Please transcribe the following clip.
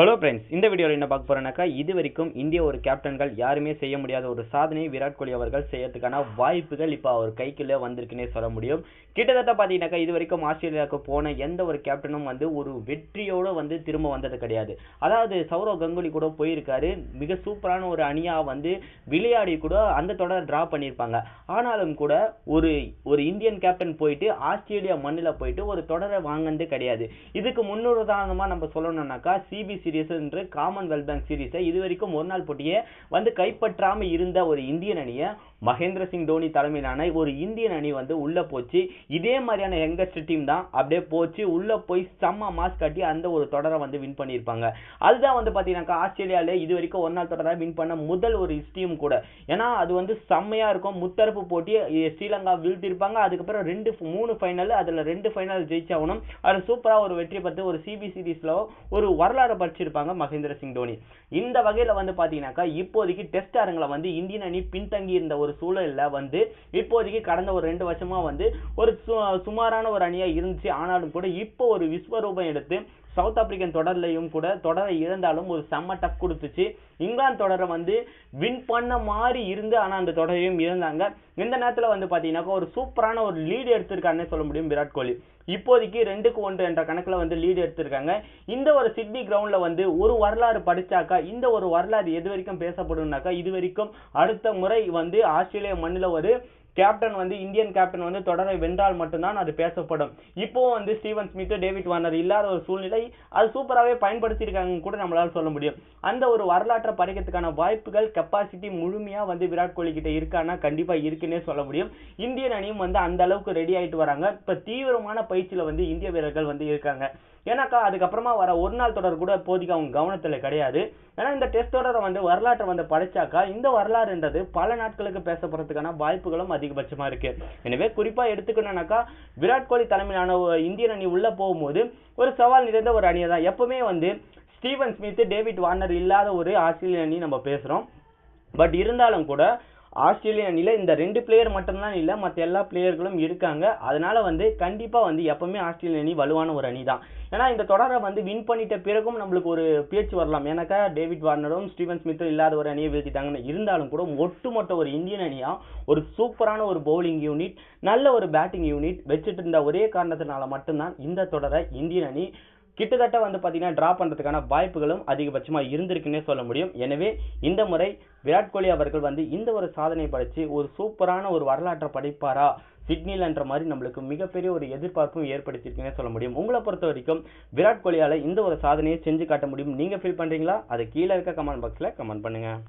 Hello friends இந்த வீடியோவில் என்ன பார்க்க போறேன்னாக்கா இது வரைக்கும் இந்திய ஒரு கேப்டன்கள் யாருமே செய்ய முடியாத ஒரு சாதனையை விராட் கோலி அவர்கள் செய்யறதுக்கான வாய்ப்புகள் இப்போ அவர் கைக்குள்ளே வந்திருக்குன்னே சொல்ல முடியும். கிட்டத்தட்ட பார்த்தீங்கன்னாக்கா இது வரைக்கும் ஆஸ்திரேலியாவுக்கு போன எந்த ஒரு கேப்டனும் வந்து ஒரு வெற்றியோடு வந்து திரும்ப வந்தது கிடையாது. அதாவது சௌரவ் கங்குலி கூட போயிருக்காரு மிக சூப்பரான ஒரு அணியாக வந்து விளையாடி கூட அந்த தொடரை ட்ரா பண்ணியிருப்பாங்க. ஆனாலும் கூட ஒரு ஒரு இந்தியன் கேப்டன் போயிட்டு ஆஸ்திரேலியா மண்ணில் போயிட்டு ஒரு தொடரை வாங்கினது கிடையாது. இதுக்கு முன்னுதாரணமாக நம்ம சொல்லணும்னாக்கா சிபிசி சீரிஸ் என்று காமன்வெல்த் பேங்க் சீரீஸை இது வரைக்கும் ஒரு நாள் போட்டியே வந்து கைப்பற்றாமல் இருந்த ஒரு இந்தியன் அணியை மகேந்திர சிங் தோனி தலைமையிலான ஒரு இந்தியன் அணி வந்து உள்ள போச்சு. இதே மாதிரியான யங்கஸ்ட் டீம் தான் அப்படியே போச்சு. உள்ள போய் செம்ம மாஸ் காட்டி அந்த ஒரு தொடரை வந்து வின் பண்ணியிருப்பாங்க. அதுதான் வந்து பார்த்தீங்கன்னாக்கா ஆஸ்திரேலியாவிலே இது வரைக்கும் ஒரு நாள் தொடரை வின் பண்ண முதல் ஒரு டீம் கூட. ஏன்னா அது வந்து செம்மையாக இருக்கும். முத்தரப்பு போட்டி ஸ்ரீலங்கா வீழ்த்திருப்பாங்க அதுக்கப்புறம் ரெண்டு மூணு ஃபைனல் அதில் ரெண்டு ஃபைனல் ஜெயிச்சாகணும். அதில் சூப்பராக ஒரு வெற்றி பெற்று ஒரு சிபி சீரீஸில் ஒரு வரலாறு படிச்சிருப்பாங்க மகேந்திர சிங் தோனி. இந்த வகையில் வந்து பார்த்தீங்கன்னாக்கா இப்போதைக்கு டெஸ்ட் அரங்கில் வந்து இந்தியன் அணி பின்தங்கி இருந்த ஒரு சூழல்ல வந்து இப்போதைக்கு கடந்த ஒரு ரெண்டு வருஷமா வந்து ஒரு சு- சுமாரான ஒரு அணியா இருந்துச்சு. ஆனாலும் கூட இப்போ ஒரு விஸ்வரூபம் எடுத்து சவுத் ஆப்பிரிக்கன் தொடர்லையும் கூட தொடரை இழந்தாலும் ஒரு செம்ம டஃப் கொடுத்துச்சு. இங்கிலாந்து தொடரை வந்து வின் பண்ண மாதிரி இருந்து ஆனால் அந்த தொடரையும் இழந்தாங்க. இந்த நேரத்தில் வந்து பார்த்தீங்கன்னாக்கா ஒரு சூப்பரான ஒரு லீடு எடுத்திருக்காருன்னே சொல்ல முடியும் விராட் கோலி. இப்போதைக்கு ரெண்டுக்கு ஒன்று என்ற கணக்கில் வந்து லீடு எடுத்திருக்காங்க. இந்த ஒரு சிட்னி கிரவுண்டில் வந்து ஒரு வரலாறு படிச்சாக்கா இந்த ஒரு வரலாறு எது வரைக்கும் பேசப்படும்னாக்கா இது வரைக்கும் அடுத்த முறை வந்து ஆஸ்திரேலியா மண்ணில் ஒரு கேப்டன் வந்து இந்தியன் கேப்டன் வந்து தொடரை வென்றால் மட்டும்தான் அது பேசப்படும். இப்போ வந்து ஸ்டீவன் ஸ்மித் டேவிட் வார்னர் இல்லாத ஒரு சூழ்நிலை அது சூப்பராகவே பயன்படுத்தியிருக்காங்க கூட நம்மளால் சொல்ல முடியும். அந்த ஒரு வரலாற்றை படைக்கிறதுக்கான வாய்ப்புகள் கெப்பாசிட்டி முழுமையாக வந்து விராட் கோலி கிட்ட இருக்கான்னா கண்டிப்பாக இருக்குன்னே சொல்ல முடியும். இந்தியன் அணியும் வந்து அந்த அளவுக்கு ரெடி ஆகிட்டு வராங்க. இப்போ தீவிரமான பயிற்சியில் வந்து இந்திய வீரர்கள் வந்து இருக்காங்க. ஏன்னாக்கா அதுக்கப்புறமா வர ஒரு நாள் தொடர் கூட இப்போதைக்கு அவங்க கவனத்தில் கிடையாது. ஏன்னா இந்த டெஸ்ட் தொடரை வந்து வரலாற்றை வந்து படைச்சாக்கா இந்த வரலாறுன்றது பல நாட்களுக்கு பேசப்படுறதுக்கான வாய்ப்புகளும் அதிகபட்சமாக இருக்கு. எனவே குறிப்பாக எடுத்துக்கணும்னாக்கா விராட் கோலி தலைமையிலான ஒரு இந்தியன் அணி உள்ளே போகும்போது ஒரு சவால் நிறைந்த ஒரு அணியை தான். எப்பவுமே வந்து ஸ்டீவன் ஸ்மித் டேவிட் வார்னர் இல்லாத ஒரு ஆஸ்திரேலிய அணி நம்ம பேசுகிறோம் பட் இருந்தாலும் கூட ஆஸ்திரேலிய அணியில் இந்த ரெண்டு பிளேயர் மட்டும்தான் இல்லை மற்ற எல்லா பிளேயர்களும் இருக்காங்க. அதனால் வந்து கண்டிப்பாக வந்து எப்பவுமே ஆஸ்திரேலிய அணி வலுவான ஒரு அணி தான் ஏன்னா இந்த தொடரை வந்து வின் பண்ணிட்ட பிறகும் நம்மளுக்கு ஒரு பேச்சு வரலாம். ஏன்னாக்கா டேவிட் வார்னரும் ஸ்டீவன் ஸ்மித்தும் இல்லாத ஒரு அணியை வீழ்த்திட்டாங்கன்னு இருந்தாலும் கூட ஒட்டுமொத்த ஒரு இந்தியன் அணியாக ஒரு சூப்பரான ஒரு பவுலிங் யூனிட் நல்ல ஒரு பேட்டிங் யூனிட் வச்சுட்டு இருந்த ஒரே காரணத்தினால மட்டும்தான் இந்த தொடரை இந்தியன் அணி கிட்டத்தட்ட வந்து பார்த்தீங்கன்னா ட்ரா பண்ணுறதுக்கான வாய்ப்புகளும் அதிகபட்சமாக இருந்திருக்குன்னே சொல்ல முடியும். எனவே இந்த முறை விராட் கோலி அவர்கள் வந்து இந்த ஒரு சாதனை படைத்து ஒரு சூப்பரான ஒரு வரலாற்றை படைப்பாரா? சிட்னிலன்ற மாதிரி நம்மளுக்கு மிகப்பெரிய ஒரு எதிர்பார்ப்பும் ஏற்படுத்தியிருக்குன்னே சொல்ல முடியும். உங்களை பொறுத்த வரைக்கும் விராட் கோலியால் இந்த ஒரு சாதனையை செஞ்சு காட்ட முடியும். நீங்கள் ஃபீல் பண்ணுறீங்களா அதை கீழே இருக்க கமெண்ட் பாக்ஸில் கமெண்ட் பண்ணுங்கள்